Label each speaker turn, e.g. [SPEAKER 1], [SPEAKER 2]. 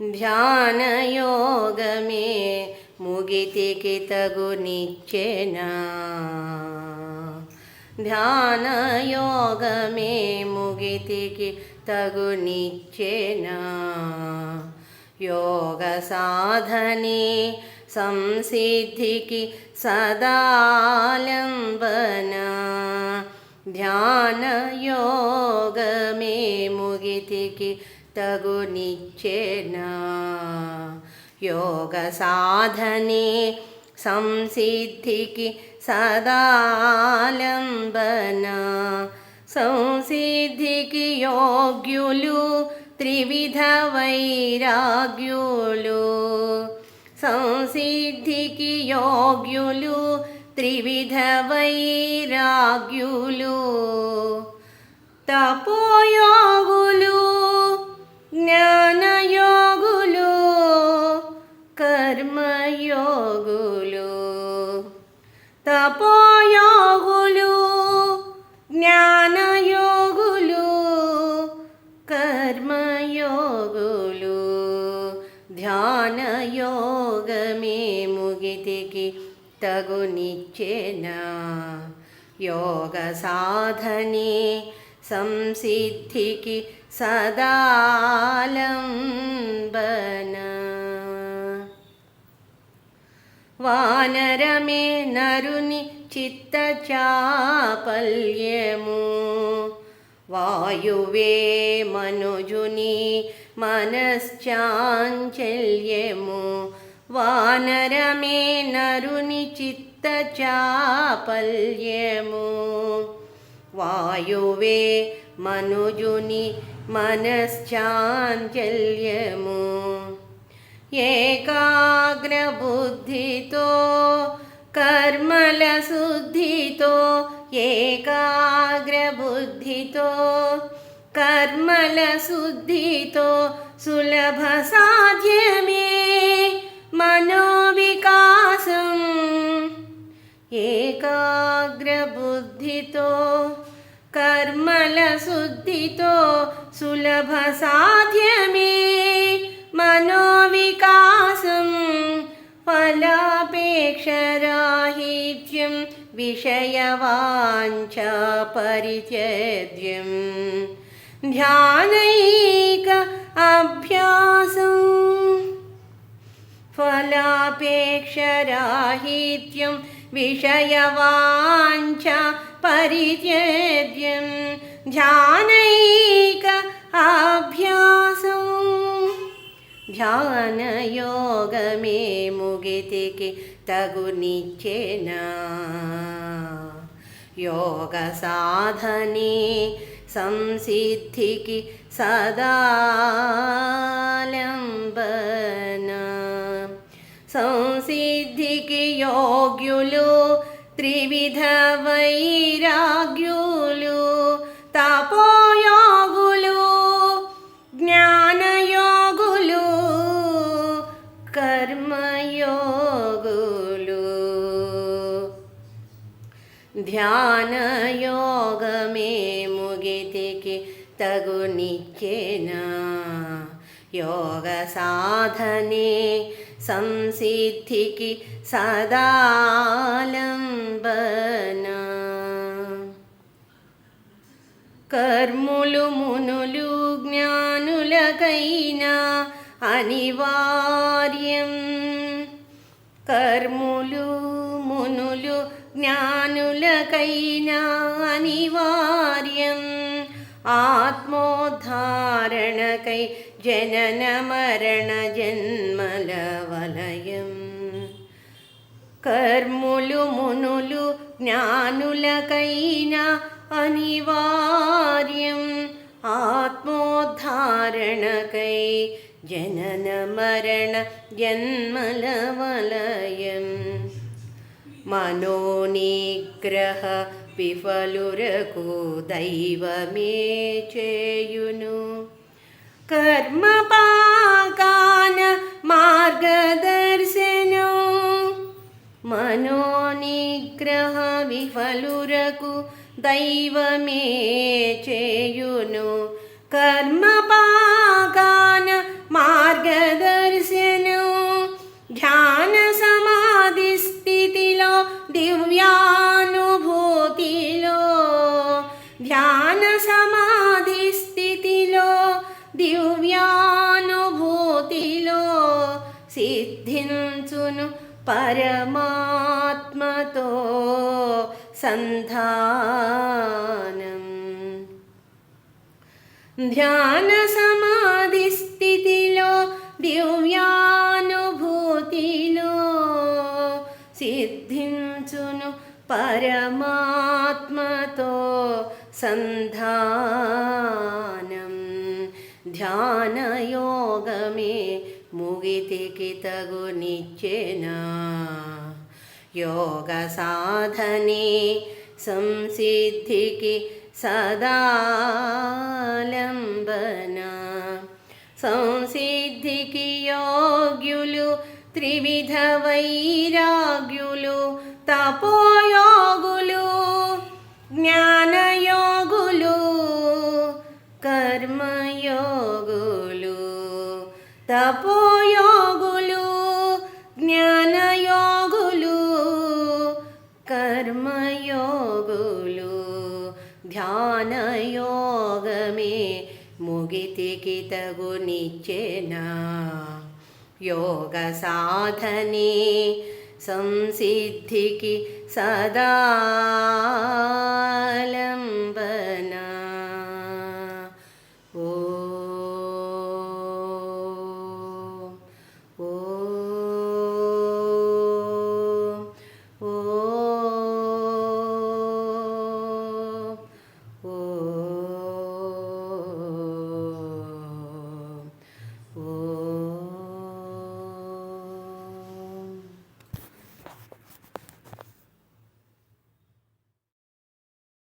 [SPEAKER 1] ధ్యానయోగమే ముగితికి తగు నిచ్చెనా ధ్యానయోగమే ముగితికి తగు నిచ్చెనా యోగ సాధనే సంసిద్ధికి సదాలంబన. ధ్యాన యోగమే తగు నిచ్చెనా యోగ సాధనే సంసిద్ధికి సదాలంబన? సంసిద్ధికి యోగ్యులు త్రివిధ వైరాగ్యులు. సంసిద్ధికి యోగ్యులు త్రివిధ వైరాగ్యులు. తపోయో యోగమే ముగితికి తగునిచ్చెన? యోగ సాధనే సంసిద్ధికి సదాలంబన. వానరమే నరుని చిత్త చాపల్యము వాయువే మనుజుని మనశ్చాంచల్యము. వానరమే నరుని చిత్త చాపల్యము వాయువే మనుజుని మనశ్చాంచల్యము. ఏకాగ్రబుద్ధితో కర్మల శుద్ధితో ఏకాగ్రబుద్ధితో कर्मलशुद्धितो सुलभसाध्यमे मनोविकासम् एकाग्रबुद्धितो कर्मलशुद्धितो सुलभसाध्यमे मनोविकासं फलापेक्षराहित्यं विषयवाञ्च परित्यज्यम् మనోవికాసం ఫలాపేక్షరాహిత్యం విషయవాంఛా పరిత్యజ్యం ధ్యానైక అభ్యాసం ఫలాపేక్షరాహిత్యం విషయవాంఛా పరిత్యజ్యం ధ్యానైక అభ్యాసం సంసిద్ధికి సదాలంబన. సంసిద్ధికి యోగ్యులు త్రివిధ వైరాగ్యులు తపోయోగులు జ్ఞానయోగులు కర్మయోగులు. ధ్యానయోగమే ముగితికి తగు యోగ సాధనే సంసిద్ధికి సదాలంబన? కర్ములు మునులు జ్ఞానులకైనా అనివార్యం. కర్ములు మునులు జ్ఞానులకైనా అనివార్యం. ఆత్మోద్ధారణకై జనన మరణ జన్మల వలయం కర్ములు మునులు జ్ఞానులకైనా అనివార్యం ఆత్మోద్ధారణకై జనన మరణ జన్మల వలయం మనోనిగ్రహ పిఫలురకు దైవమే చేయును. కర్మ కర్మపాకాన మార్గదర్శనం. మనోనిగ్రహ విఫలురకు దైవమే చేయును. కర్మ పాకాన మార్గదర్శనం. ధ్యాన సమాధి స్థితిలో దివ్యాను ధ్యాన సమాధి స్థితిలో దివ్యానుభూతిలో సిద్ధించును పరమాత్మతో సంధానం. ధ్యాన సమాధి స్థితిలో దివ్యానుభూతిలో సిద్ధించును పరమాత్మతో సంధానం. ధ్యానయోగమే ముగితికి తగు నిచ్చెనా. యోగ సాధనే సంసిద్ధికి సదాలంబన సంసిద్ధికి యోగ్యులు త్రివిధ వైరాగ్యులు తపోయోగులు తపోయోగులు జ్ఞానయోగులు కర్మయోగులు ధ్యానయోగమే ముగితికి తగు నిచ్చెనా. యోగ సాధనే సంసిద్ధికి సదాలంబనా